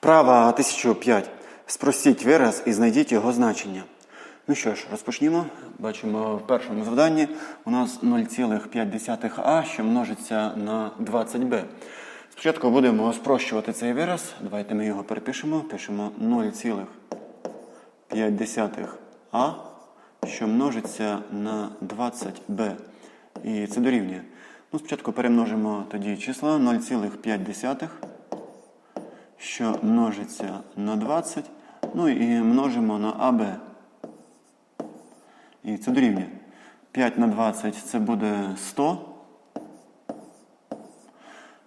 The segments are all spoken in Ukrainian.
Вправа 1005. Спростіть вираз і знайдіть його значення. Ну що ж, розпочнімо. Бачимо в першому завданні у нас 0,5а, що множиться на 20b. Спочатку будемо спрощувати цей вираз. Давайте ми його перепишемо. Пишемо 0,5а, що множиться на 20b. І це дорівнює. Ну, спочатку перемножимо тоді числа 0,5 що множиться на 20, ну і множимо на АБ. І це дорівнює. 5 на 20 це буде 100.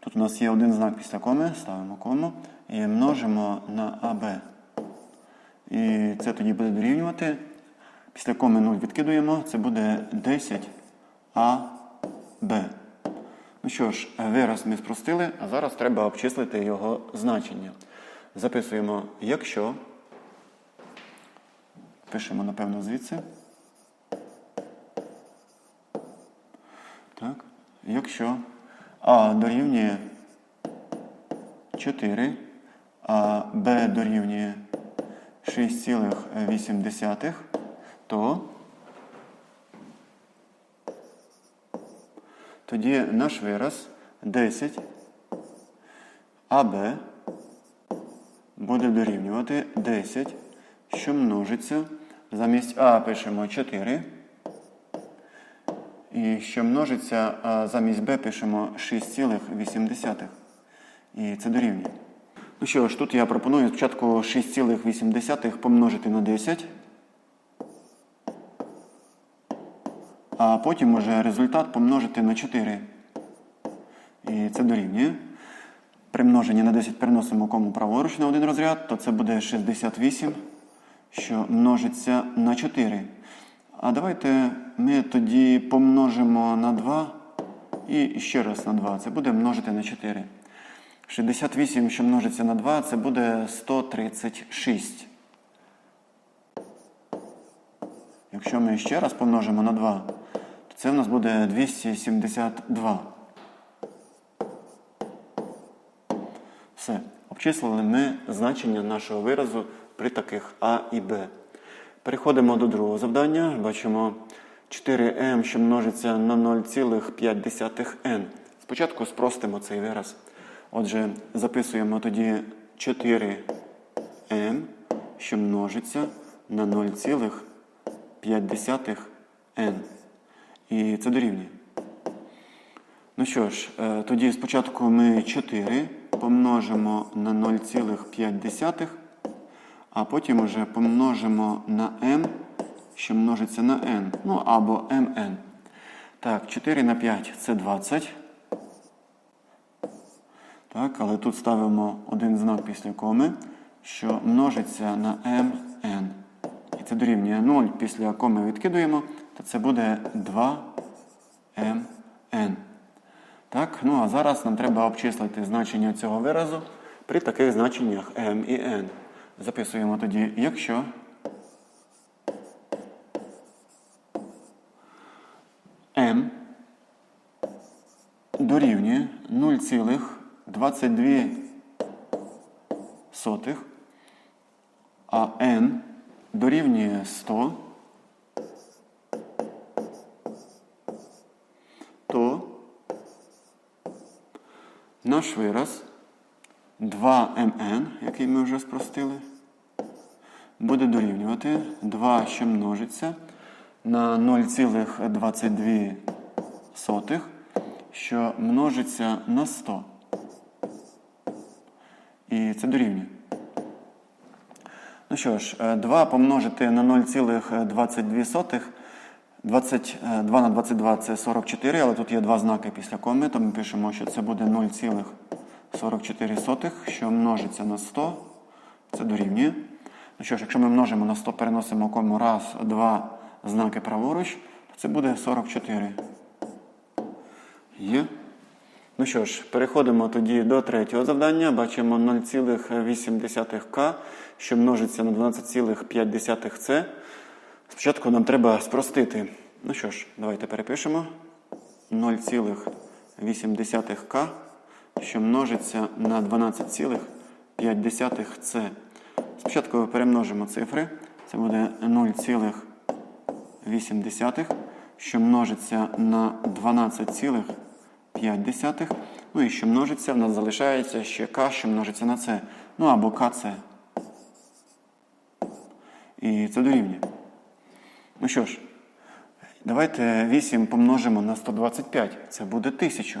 Тут у нас є один знак після коми, ставимо кому і множимо на АБ. І це тоді буде дорівнювати. Після коми 0 відкидуємо, це буде 10 АБ. Ну що ж, вираз ми спростили, а зараз треба обчислити його значення. Записуємо, якщо. Пишемо, напевно, звідси. Так. Якщо А дорівнює 4, а Б дорівнює 6,8, то Тоді наш вираз 10 АБ буде дорівнювати 10, що множиться. Замість А пишемо 4. І що множиться, а замість Б пишемо 6,8. І це дорівнює. Ну що ж, тут я пропоную спочатку 6,8 помножити на 10. А потім уже результат помножити на 4. І це дорівнює. При множенні на 10 переносимо кому праворуч на один розряд, то це буде 68, що множиться на 4. А давайте ми тоді помножимо на 2 і ще раз на 2. Це буде множити на 4. 68, що множиться на 2, це буде 136. Якщо ми ще раз помножимо на 2, то це в нас буде 272. Все. Обчислили ми значення нашого виразу при таких А і Б. Переходимо до другого завдання. Бачимо 4m, що множиться на 0,5n. Спочатку спростимо цей вираз. Отже, записуємо тоді 4m, що множиться на 0,5n. 5 n. І це дорівнює. Ну що ж, е, тоді спочатку ми 4 помножимо на 0,5, а потім уже помножимо на m, що множиться на n. Ну або mn. Так, 4 на 5 це 20. Так, але тут ставимо один знак після коми, що множиться на mn. І це дорівнює 0 після коми відкидуємо, то це буде 2mn. Так, ну а зараз нам треба обчислити значення цього виразу при таких значеннях m і n. Записуємо тоді, якщо m дорівнює 0,22, а n дорівнює 100, то наш вираз 2mn, який ми вже спростили, буде дорівнювати 2, що множиться на 0,22, що множиться на 100. І це дорівнює. Ну що ж, 2 помножити на 0,22. 22 на 22 це 44, але тут є два знаки після коми, то ми пишемо, що це буде 0,44, що множиться на 100. Це дорівнює. Ну що ж, якщо ми множимо на 100, переносимо кому раз, два знаки праворуч, то це буде 44. Є. Ну що ж, переходимо тоді до третього завдання. Бачимо 0,8к, що множиться на 12,5c. Спочатку нам треба спростити. Ну що ж, давайте перепишемо. 0,8к, що множиться на 12,5 5 десятих це. Спочатку перемножимо цифри. Це буде 0,8, що множиться на 12,5. Ну і що множиться, в нас залишається ще k, що множиться на це. Ну або КЦ. І це дорівнює. Ну що ж, давайте 8 помножимо на 125. Це буде 1000.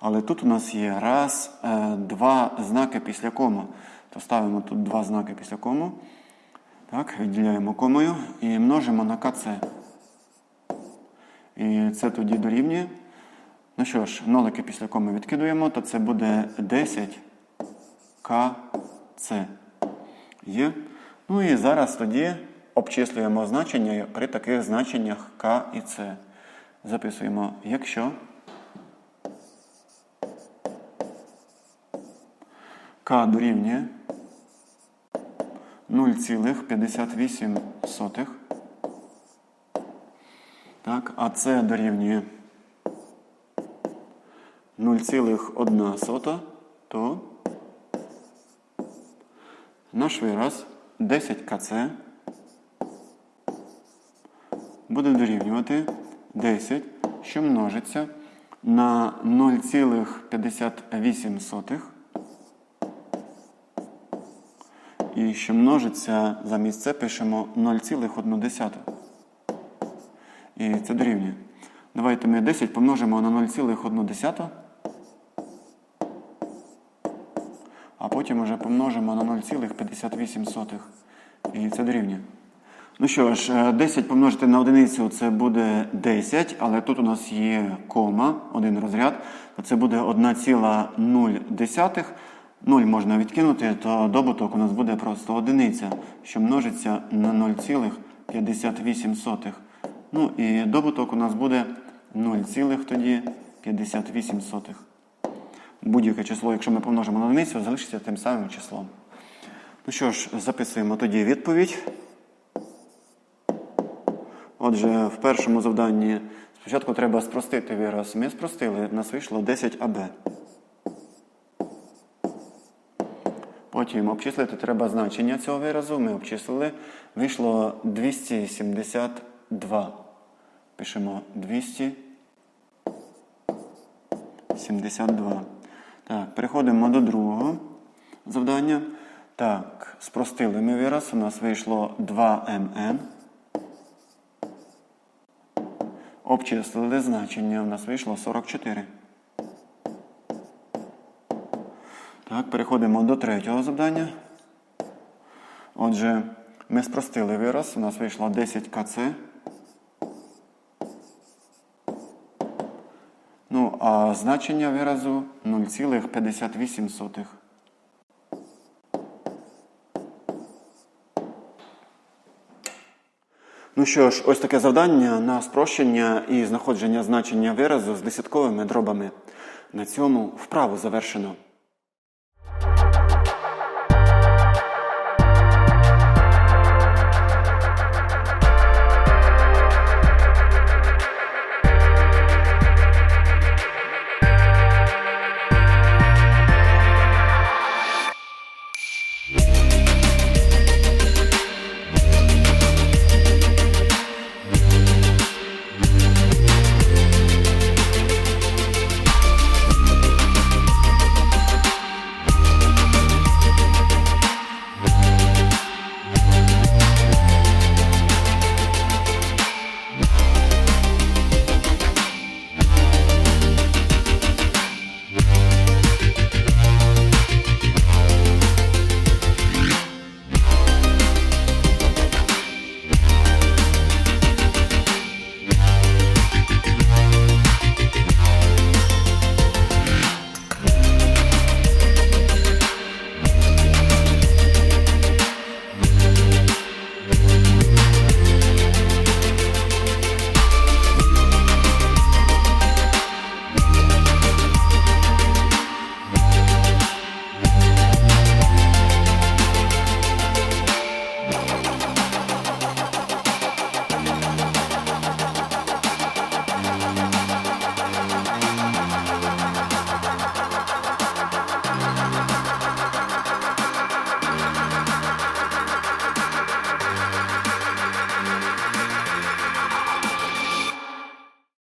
Але тут у нас є раз, е, два знаки після кому. То ставимо тут два знаки після кому. Так, відділяємо комою і множимо на КЦ. І це тоді дорівнює. Ну що ж, нолики після коми відкидуємо, то це буде 10 КЦ. Є. Ну і зараз тоді обчислюємо значення при таких значеннях К і С. Записуємо, якщо К дорівнює 0,58. Так, а С дорівнює 0,1, то наш вираз 10 КЦ буде дорівнювати 10, що множиться на 0,58 і що множиться замість це пишемо 0,1. І це дорівнює. Давайте ми 10 помножимо на 0,1, а потім вже помножимо на 0,58. І це дорівнює. Ну що ж, е, 10 помножити на одиницю це буде 10, але тут у нас є кома, один розряд, то це буде 1,0. 0 можна відкинути, то добуток у нас буде просто одиниця, що множиться на 0,58. Ну і добуток у нас буде 0, тоді 58. Будь-яке число, якщо ми помножимо на одиницю, залишиться тим самим числом. Ну що ж, записуємо тоді відповідь. Отже, в першому завданні спочатку треба спростити вираз. Ми спростили, нас вийшло 10 АБ. Потім обчислити треба значення цього виразу. Ми обчислили. Вийшло 272. Пишемо 272. Так, переходимо до другого завдання. Так, спростили ми вираз. У нас вийшло 2mn. Обчислили значення. У нас вийшло 44. Так, переходимо до третього завдання. Отже, ми спростили вираз. У нас вийшло 10 КЦ. Ну, а значення виразу 0,58. Ну що ж, ось таке завдання на спрощення і знаходження значення виразу з десятковими дробами. На цьому вправу завершено.